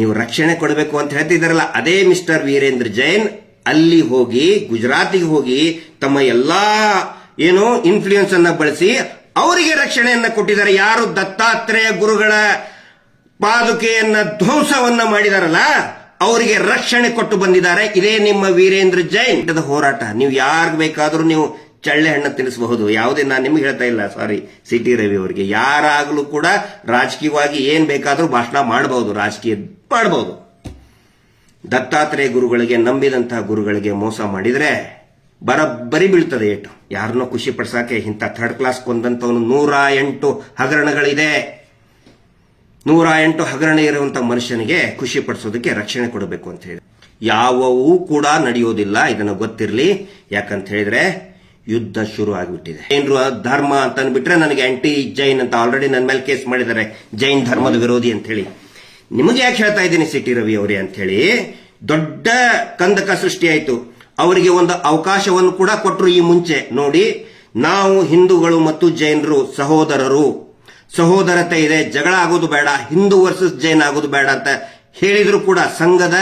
ನೀವು ರಕ್ಷಣೆ ಕೊಡಬೇಕು ಅಂತ ಹೇಳ್ತಿದ್ದಾರಲ್ಲ, ಅದೇ ಮಿಸ್ಟರ್ ವೀರೇಂದ್ರ ಜೈನ್ ಅಲ್ಲಿ ಹೋಗಿ, ಗುಜರಾತಿಗೆ ಹೋಗಿ ತಮ್ಮ ಎಲ್ಲಾ ಏನು ಇನ್ಫ್ಲೂಯೆನ್ಸ್ ಅನ್ನ ಬಳಸಿ ಅವರಿಗೆ ರಕ್ಷಣೆಯನ್ನ ಕೊಟ್ಟಿದ್ದಾರೆ. ಯಾರು ದತ್ತಾತ್ರೇಯ ಗುರುಗಳ ಪಾದುಕೆಯನ್ನ ಧ್ವಂಸವನ್ನ ಮಾಡಿದಾರಲ್ಲ, ಅವರಿಗೆ ರಕ್ಷಣೆ ಕೊಟ್ಟು ಬಂದಿದ್ದಾರೆ. ಇದೇ ನಿಮ್ಮ ವೀರೇಂದ್ರ ಜೈನ್ ಹೋರಾಟ. ನೀವು ಯಾರು ಬೇಕಾದರೂ ನೀವು ಚಳ್ಳೆ ಹಣ್ಣು ತಿನ್ನಿಸಬಹುದು. ಯಾವುದೇ ನಾನು ನಿಮ್ಗೆ ಹೇಳ್ತಾ ಇಲ್ಲ ಸಾರಿ ಸಿಟಿ ರವಿ ಅವರಿಗೆ. ಯಾರಾಗಲೂ ಕೂಡ ರಾಜಕೀಯವಾಗಿ ಏನ್ ಬೇಕಾದರೂ ಭಾಷಣ ಮಾಡಬಹುದು, ರಾಜಕೀಯ ಮಾಡಬಹುದು ದತ್ತಾತ್ರೇಯ ಗುರುಗಳಿಗೆ ನಂಬಿದಂತಹ ಗುರುಗಳಿಗೆ ಮೋಸ ಮಾಡಿದರೆ ಬರಬ್ಬರಿ ಬೀಳ್ತದೆ ಏಟು. ಯಾರನ್ನೋ ಖುಷಿ ಪಡ್ಸಾಕೆ ಇಂಥ ಥರ್ಡ್ ಕ್ಲಾಸ್ ಕೊಂದಂತವನು ನೂರ ಎಂಟು ಹಗರಣಗಳಿದೆ. ನೂರ ಎಂಟು ಹಗರಣ ಇರುವಂತ ಮನುಷ್ಯನಿಗೆ ಖುಷಿ ಪಡಿಸೋದಕ್ಕೆ ರಕ್ಷಣೆ ಕೊಡಬೇಕು ಅಂತ ಹೇಳಿ. ಯಾವವೂ ಕೂಡ ನಡೆಯೋದಿಲ್ಲ, ಇದನ್ನು ಗೊತ್ತಿರಲಿ. ಯಾಕಂತ ಹೇಳಿದ್ರೆ ಯುದ್ಧ ಶುರು ಆಗಿಬಿಟ್ಟಿದೆ. ಏನ್ರು ಧರ್ಮ ಅಂತ ಅಂದ್ಬಿಟ್ರೆ ನನಗೆ ಆಂಟಿ ಜೈನ್ ಅಂತ ಆಲ್ರೆಡಿ ನನ್ನ ಮೇಲೆ ಕೇಸ್ ಮಾಡಿದ್ದಾರೆ. ಜೈನ್ ಧರ್ಮದ ವಿರೋಧಿ ಅಂತ ಹೇಳಿ. ನಿಮಗೆ ಯಾಕೆ ಹೇಳ್ತಾ ಇದ್ದೀನಿ ಸಿಟಿ ರವಿ ಅವರೇ ಅಂತ ಹೇಳಿ ದೊಡ್ಡ ಕಂದಕ ಸೃಷ್ಟಿಯಾಯಿತು ಅವರಿಗೆ ಒಂದು ಅವಕಾಶವನ್ನು ಕೂಡ ಕೊಟ್ಟರು ಈ ಮುಂಚೆ. ನೋಡಿ, ನಾವು ಹಿಂದೂಗಳು ಮತ್ತು ಜೈನರು, ಸಹೋದರರು. ಸಹೋದರತೆ ಇದೆ, ಜಗಳ ಆಗೋದು ಬೇಡ, ಹಿಂದೂ ವರ್ಸಸ್ ಜೈನ್ ಆಗೋದು ಬೇಡ ಅಂತ ಹೇಳಿದ್ರು ಕೂಡ, ಸಂಘದ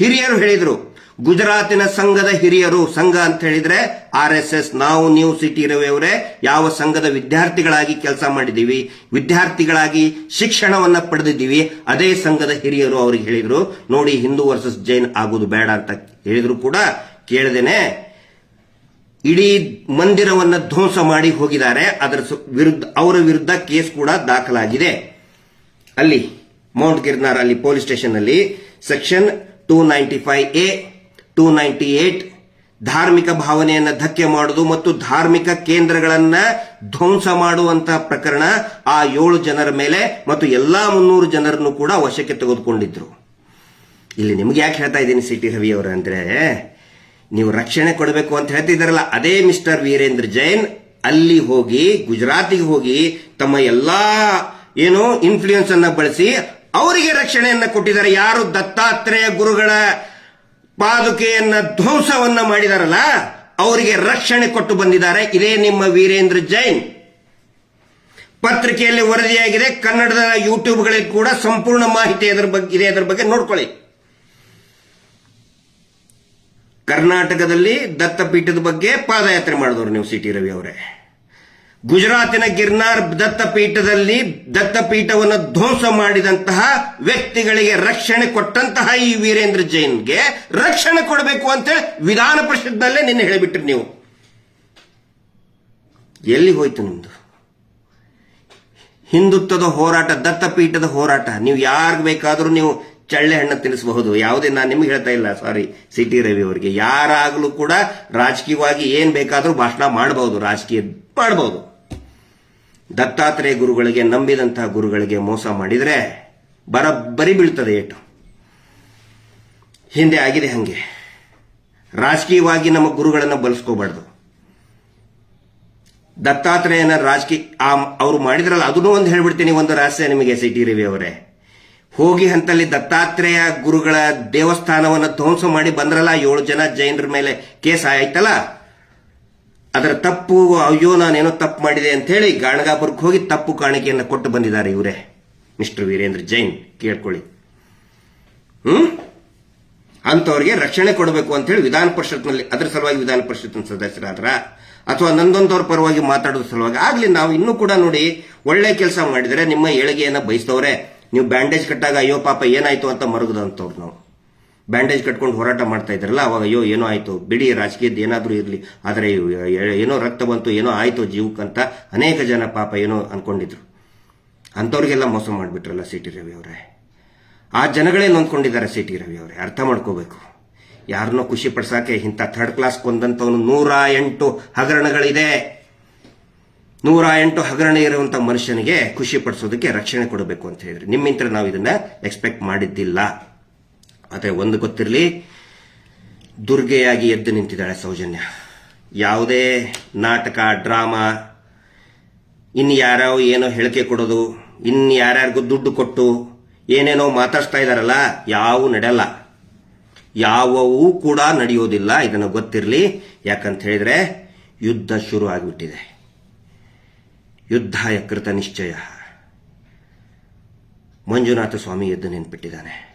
ಹಿರಿಯರು ಹೇಳಿದ್ರು. ಗುಜರಾತಿನ ಸಂಘದ ಹಿರಿಯರು ಸಂಘ ಅಂತ ಹೇಳಿದ್ರೆ ಆರ್ ಎಸ್ ಎಸ್, ನಾವು, ನೀವು, ಸಿಟಿ ರವಿಯವರೇ ಯಾವ ಸಂಘದ ವಿದ್ಯಾರ್ಥಿಗಳಾಗಿ ಕೆಲಸ ಮಾಡಿದ್ದೀವಿ, ವಿದ್ಯಾರ್ಥಿಗಳಾಗಿ ಶಿಕ್ಷಣವನ್ನ ಪಡೆದಿದ್ದೀವಿ, ಅದೇ ಸಂಘದ ಹಿರಿಯರು ಅವ್ರಿಗೆ ಹೇಳಿದ್ರು, ನೋಡಿ ಹಿಂದೂ ವರ್ಸಸ್ ಜೈನ್ ಆಗೋದು ಬೇಡ ಅಂತ ಹೇಳಿದ್ರು ಕೂಡ ಕೇಳದೇನೆ, ಇಡೀ ಮಂದಿರವನ್ನ ಧ್ವಂಸ ಮಾಡಿ ಹೋಗಿದ್ದಾರೆ, ಅದರ ವಿರುದ್ಧ, ಅವರ ವಿರುದ್ಧ ಕೇಸ್ ಕೂಡ ದಾಖಲಾಗಿದೆ. ಅಲ್ಲಿ, ಮೌಂಟ್ ಗಿರ್ನಾರ್ ಅಲ್ಲಿ, ಪೊಲೀಸ್ ಸ್ಟೇಷನ್ ಅಲ್ಲಿ, section two ninety five A two ninety eight ಧಾರ್ಮಿಕ ಭಾವನೆಯನ್ನ ಧಕ್ಕೆ ಮಾಡುವುದು ಮತ್ತು ಧಾರ್ಮಿಕ ಕೇಂದ್ರಗಳನ್ನ ಧ್ವಂಸ ಮಾಡುವಂತಹ ಪ್ರಕರಣ ಆ ಏಳು ಜನರ ಮೇಲೆ ಮತ್ತು ಎಲ್ಲಾ ಮುನ್ನೂರು ಜನರನ್ನು ಕೂಡ ವಶಕ್ಕೆ ತೆಗೆದುಕೊಂಡಿದ್ರು. ಇಲ್ಲಿ ನಿಮ್ಗೆ ಯಾಕೆ ಹೇಳ್ತಾ ಇದ್ದೀನಿ ಸಿಟಿ ರವಿ ಅವರ ಅಂದ್ರೆ, ನೀವು ರಕ್ಷಣೆ ಕೊಡಬೇಕು ಅಂತ ಹೇಳ್ತಿದ್ದಾರಲ್ಲ ಅದೇ ಮಿಸ್ಟರ್ ವೀರೇಂದ್ರ ಜೈನ್ ಅಲ್ಲಿ ಹೋಗಿ, ಗುಜರಾತಿಗೆ ಹೋಗಿ ತಮ್ಮ ಎಲ್ಲಾ ಏನು ಇನ್ಫ್ಲೂಯೆನ್ಸ್ ಅನ್ನ ಬಳಸಿ, ಅವರಿಗೆ ರಕ್ಷಣೆಯನ್ನ ಕೊಟ್ಟಿದ್ದಾರೆ. ಯಾರು ದತ್ತಾತ್ರೇಯ ಗುರುಗಳ ಪಾದುಕೆಯನ್ನ ಧ್ವಂಸವನ್ನ ಮಾಡಿದಾರಲ್ಲ, ಅವರಿಗೆ ರಕ್ಷಣೆ ಕೊಟ್ಟು ಬಂದಿದ್ದಾರೆ. ಇದೇ ನಿಮ್ಮ ವೀರೇಂದ್ರ ಜೈನ್. ಪತ್ರಿಕೆಯಲ್ಲಿ ವರದಿಯಾಗಿದೆ. ಕನ್ನಡದ ಯೂಟ್ಯೂಬ್ಗಳಿಗೆ ಕೂಡ ಸಂಪೂರ್ಣ ಮಾಹಿತಿ ಅದರ ಬಗ್ಗೆ ಇದೆ ಅದರ ಬಗ್ಗೆ ನೋಡ್ಕೊಳ್ಳಿ. ಕರ್ನಾಟಕದಲ್ಲಿ ದತ್ತಪೀಠದ ಬಗ್ಗೆ ಪಾದಯಾತ್ರೆ ಮಾಡಿದವರು ನೀವು ಸಿಟಿ ರವಿ ಅವರೇ. ಗುಜರಾತಿನ ಗಿರ್ನಾರ್ ದತ್ತಪೀಠದಲ್ಲಿ ದತ್ತಪೀಠವನ್ನು ಧ್ವಂಸ ಮಾಡಿದಂತಹ ವ್ಯಕ್ತಿಗಳಿಗೆ ರಕ್ಷಣೆ ಕೊಟ್ಟಂತಹ ಈ ವೀರೇಂದ್ರ ಜೈನ್ಗೆ ರಕ್ಷಣೆ ಕೊಡಬೇಕು ಅಂತ ವಿಧಾನ ಪರಿಷತ್ನಲ್ಲೇ ನಿನ್ನೆ ಹೇಳಿಬಿಟ್ರಿ ನೀವು. ಎಲ್ಲಿ ಹೋಯ್ತು ನಿಮ್ದು? ಹಿಂದುತ್ವದ ಹೋರಾಟ, ದತ್ತಪೀಠದ ಹೋರಾಟ. ನೀವು ಯಾರಿಗೆ ಬೇಕಾದರೂ ನೀವು ಚಳ್ಳೆ ಹಣ್ಣು ತಿನ್ನಿಸಬಹುದು. ಯಾವುದೇ ನಾನು ನಿಮ್ಗೆ ಹೇಳ್ತಾ ಇಲ್ಲ, ಸಾರಿ, ಸಿಟಿ ರವಿ ಅವರಿಗೆ. ಯಾರಾಗಲೂ ಕೂಡ ರಾಜಕೀಯವಾಗಿ ಏನು ಬೇಕಾದರೂ ಭಾಷಣ ಮಾಡಬಹುದು ರಾಜಕೀಯ ಮಾಡಬಹುದು ದತ್ತಾತ್ರೇಯ ಗುರುಗಳಿಗೆ ನಂಬಿದಂತಹ ಗುರುಗಳಿಗೆ ಮೋಸ ಮಾಡಿದರೆ ಬರಬ್ಬರಿ ಬೀಳ್ತದೆ ಏಟು. ಹಿಂದೆ ಆಗಿದೆ ಹಂಗೆ. ರಾಜಕೀಯವಾಗಿ ನಮ್ಮ ಗುರುಗಳನ್ನು ಬಳಸ್ಕೋಬಾರ್ದು. ದತ್ತಾತ್ರೇಯನ ರಾಜಕೀಯ ಅವರು ಮಾಡಿದ್ರಲ್ಲ, ಅದನ್ನು ಒಂದು ಹೇಳ್ಬಿಡ್ತೀನಿ, ಒಂದು ರಹಸ್ಯ ನಿಮಗೆ ಸಿಟಿ ರವಿ ಅವರೇ. ಹೋಗಿ ಹಂತಲ್ಲಿ ದತ್ತಾತ್ರೇಯ ಗುರುಗಳ ದೇವಸ್ಥಾನವನ್ನು ಧ್ವಂಸ ಮಾಡಿ ಬಂದ್ರಲ್ಲ, ಏಳು ಜನ ಜೈನರ ಮೇಲೆ ಕೇಸ್ ಆಯ್ತಲ್ಲ ಅದರ ತಪ್ಪು ಅಯ್ಯೋ ನಾನೇನೋ ತಪ್ಪು ಮಾಡಿದೆ ಅಂತ ಹೇಳಿ ಗಾಣಗಾಪುರಕ್ಕೆ ಹೋಗಿ ತಪ್ಪು ಕಾಣಿಕೆಯನ್ನು ಕೊಟ್ಟು ಬಂದಿದ್ದಾರೆ ಇವರೇ. ಮಿಸ್ಟರ್ ವೀರೇಂದ್ರ ಜೈನ್, ಕೇಳ್ಕೊಳ್ಳಿ. ಹ್ಮ್? ಅಂಥವ್ರಿಗೆ ರಕ್ಷಣೆ ಕೊಡಬೇಕು ಅಂತ ಹೇಳಿ ವಿಧಾನ ಪರಿಷತ್ನಲ್ಲಿ, ಅದರ ಸಲುವಾಗಿ ವಿಧಾನ ಪರಿಷತ್ನ ಸದಸ್ಯರಾದ್ರ, ಅಥವಾ ನಂದೊಂದವ್ರ ಪರವಾಗಿ ಮಾತಾಡೋದ್ರ ಸಲುವಾಗಿ, ಆಗ್ಲಿ ನಾವು ಇನ್ನೂ ಕೂಡ ನೋಡಿ ಒಳ್ಳೆ ಕೆಲಸ ಮಾಡಿದರೆ ನಿಮ್ಮ ಏಳಿಗೆಯನ್ನು ಬಯಸ್ತವ್ರೆ. ನೀವು ಬ್ಯಾಂಡೇಜ್ ಕಟ್ಟಾಗ ಅಯ್ಯೋ ಪಾಪ ಏನಾಯ್ತು ಅಂತ ಮರುಗದಂತವ್ರು ನಾವು. ಬ್ಯಾಂಡೇಜ್ ಕಟ್ಕೊಂಡು ಹೋರಾಟ ಮಾಡ್ತಾ ಇದ್ರಲ್ಲ, ಅವಾಗ ಅಯ್ಯೋ, ಏನೋ ಆಯಿತು, ಬಿಡಿ ರಾಜಕೀಯದ ಏನಾದರೂ ಇರಲಿ, ಆದರೆ ಏನೋ ರಕ್ತ ಬಂತು, ಏನೋ ಆಯಿತು ಜೀವಕ್ಕಂತ ಅನೇಕ ಜನ ಪಾಪ ಏನೋ ಅನ್ಕೊಂಡಿದ್ರು. ಅಂಥವ್ರಿಗೆಲ್ಲ ಮೋಸ ಮಾಡಿಬಿಟ್ರಲ್ಲ ಸಿ ಟಿ ರವಿ ಅವರೇ. ಆ ಜನಗಳೇ ನೊಂದ್ಕೊಂಡಿದ್ದಾರೆ ಸಿ ಟಿ ರವಿ ಅವರೇ, ಅರ್ಥ ಮಾಡ್ಕೋಬೇಕು. ಯಾರನ್ನೋ ಖುಷಿ ಪಡಿಸೋಕೆ ಇಂಥ ಥರ್ಡ್ ಕ್ಲಾಸ್ ಕೊಂದಂತವನು ನೂರ ಎಂಟು ಹಗರಣಗಳಿದೆ. ನೂರ ಎಂಟು ಹಗರಣ ಇರುವಂಥ ಮನುಷ್ಯನಿಗೆ ಖುಷಿ ಪಡಿಸೋದಕ್ಕೆ ರಕ್ಷಣೆ ಕೊಡಬೇಕು ಅಂತ ಹೇಳಿದ್ರೆ. ನಿಮ್ಮಿಂತ್ರ ನಾವು ಇದನ್ನ ಎಕ್ಸ್ಪೆಕ್ಟ್ ಮಾಡಿದ್ದಿಲ್ಲ. ಆದರೆ ಒಂದು ಗೊತ್ತಿರಲಿ, ದುರ್ಗೆಯಾಗಿ ಎದ್ದು ನಿಂತಿದ್ದಾಳೆ ಸೌಜನ್ಯ. ಯಾವುದೇ ನಾಟಕ, ಡ್ರಾಮಾ, ಇನ್ನು ಯಾರೋ ಏನೋ ಹೇಳಿಕೆ ಕೊಡೋದು, ಇನ್ನು ಯಾರ್ಯಾರಿಗೂ ದುಡ್ಡು ಕೊಟ್ಟು, ಏನೇನೋ ಮಾತಾಡ್ತಾ ಇದ್ದಾರಲ್ಲ ಯಾವೂ ನಡೆಯಲ್ಲ. ಯಾವವೂ ಕೂಡ ನಡೆಯೋದಿಲ್ಲ, ಇದನ್ನು ಗೊತ್ತಿರಲಿ. ಯಾಕಂತ ಹೇಳಿದರೆ, ಯುದ್ಧ ಶುರು ಆಗಿಬಿಟ್ಟಿದೆ. ಯುದ್ಧ ಯಕೃತ ನಿಶ್ಚಯ. ಮಂಜುನಾಥ ಸ್ವಾಮಿ ಎದ್ದು ನಿಂತ್ಬಿಟ್ಟಿದ್ದಾನೆ.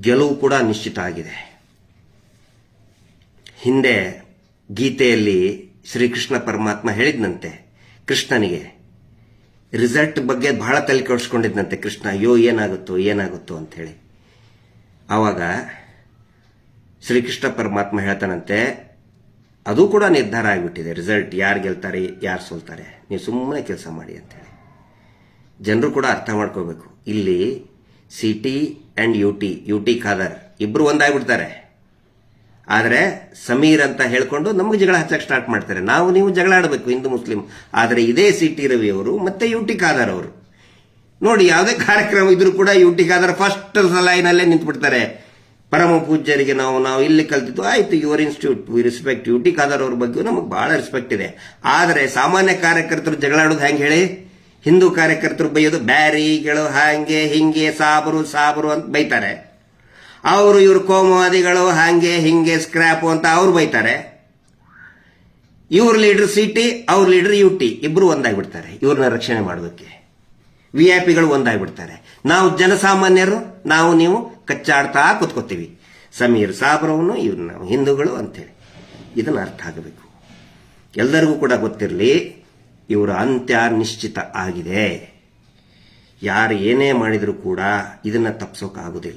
ಗೆಲುವು ಕೂಡ ನಿಶ್ಚಿತ ಆಗಿದೆ. ಹಿಂದೆ ಗೀತೆಯಲ್ಲಿ ಶ್ರೀಕೃಷ್ಣ ಪರಮಾತ್ಮ ಹೇಳಿದ್ನಂತೆ, ಕೃಷ್ಣನಿಗೆ, ರಿಸಲ್ಟ್ ಬಗ್ಗೆ ಬಹಳ ತಲೆ ಕೆಡಿಸ್ಕೊಂಡಿದ್ನಂತೆ ಕೃಷ್ಣ, ಅಯ್ಯೋ, ಏನಾಗುತ್ತೋ ಏನಾಗುತ್ತೋ ಅಂತ ಹೇಳಿ ಆವಾಗ ಶ್ರೀಕೃಷ್ಣ ಪರಮಾತ್ಮ ಹೇಳ್ತಾನಂತೆ, ಅದು ಕೂಡ ನಿರ್ಧಾರ ಆಗಿಬಿಟ್ಟಿದೆ, ರಿಸಲ್ಟ್, ಯಾರು ಗೆಲ್ತಾರೆ, ಯಾರು ಸೋಲ್ತಾರೆ, ನೀವು ಸುಮ್ಮನೆ ಕೆಲಸ ಮಾಡಿ ಅಂತೇಳಿ ಜನರು ಕೂಡ ಅರ್ಥ ಮಾಡ್ಕೋಬೇಕು. ಇಲ್ಲಿ C T and U T U T Khader. ಇಬ್ಬರು ಒಂದಾಗ್ಬಿಡ್ತಾರೆ. ಆದರೆ ಸಮೀರ್ ಅಂತ ಹೇಳ್ಕೊಂಡು ನಮಗೆ ಜಗಳ ಹಚ್ಚಕ್ಕೆ ಸ್ಟಾರ್ಟ್ ಮಾಡ್ತಾರೆ. ನಾವು ನೀವು ಜಗಳ ಆಡಬೇಕು ಹಿಂದೂ, ಮುಸ್ಲಿಂ. ಆದರೆ ಇದೇ ಸಿ ಟಿ ರವಿ ಅವರು ಮತ್ತೆ ಯು ಟಿ ಖಾದರ್ ಅವರು. ನೋಡಿ, ಯಾವುದೇ ಕಾರ್ಯಕ್ರಮ ಇದ್ರೂ ಕೂಡ ಯು ಟಿ ಖಾದರ್ ಫಸ್ಟ್ ಲೈನಲ್ಲೇ ನಿಂತ್ಬಿಡ್ತಾರೆ. ಪರಮ ಪೂಜ್ಯರಿಗೆ ನಾವು ನಾವು ಇಲ್ಲಿ ಕಲ್ತಿದ್ದು ಆಯ್ತು your institute we respect U T Khader ಅವ್ರ ಬಗ್ಗೆ ನಮಗೆ ಬಹಳ ರೆಸ್ಪೆಕ್ಟ್ ಇದೆ. ಆದರೆ ಸಾಮಾನ್ಯ ಕಾರ್ಯಕರ್ತರು ಜಗಳಾಡೋದು ಹೆಂಗೆ ಹೇಳಿ? ಹಿಂದೂ ಕಾರ್ಯಕರ್ತರು ಬೈಯೋದು ಬ್ಯಾರಿಗಳು ಹಾಂಗೆ ಹಿಂಗೆ ಸಾಬರು ಸಾಬರು ಅಂತ ಬೈತಾರೆ. ಅವರು ಇವರು ಕೋಮುವಾದಿಗಳು ಹಾಂಗೆ ಹಿಂಗೆ ಸ್ಕ್ರ್ಯಾಪು ಅಂತ ಅವ್ರು ಬೈತಾರೆ. ಇವ್ರ ಲೀಡರ್ ಸಿ ಟಿ ಅವ್ರ ಲೀಡರ್ ಯು ಟಿ ಇಬ್ರು ಒಂದಾಗ್ಬಿಡ್ತಾರೆ ಇವ್ರನ್ನ ರಕ್ಷಣೆ ಮಾಡೋದಕ್ಕೆ ವಿ ಐ ಪಿಗಳು ಒಂದಾಗ್ಬಿಡ್ತಾರೆ. ನಾವು ಜನಸಾಮಾನ್ಯರು, ನಾವು ನೀವು ಕಚ್ಚಾಡ್ತಾ ಕೂತ್ಕೋತೀವಿ. ಸಮೀರ್ ಸಾಬ್ರವನು ಇವ್ರು ನಾವು ಹಿಂದೂಗಳು ಅಂತೇಳಿ ಇದನ್ನ ಅರ್ಥ ಆಗಬೇಕು. ಎಲ್ಲರಿಗೂ ಕೂಡ ಗೊತ್ತಿರಲಿ ಇವರ ಅಂತ್ಯ ನಿಶ್ಚಿತ ಆಗಿದೆ. ಯಾರು ಏನೇ ಮಾಡಿದರೂ ಕೂಡ ಇದನ್ನು ತಪ್ಪಿಸೋಕ್ಕಾಗೋದಿಲ್ಲ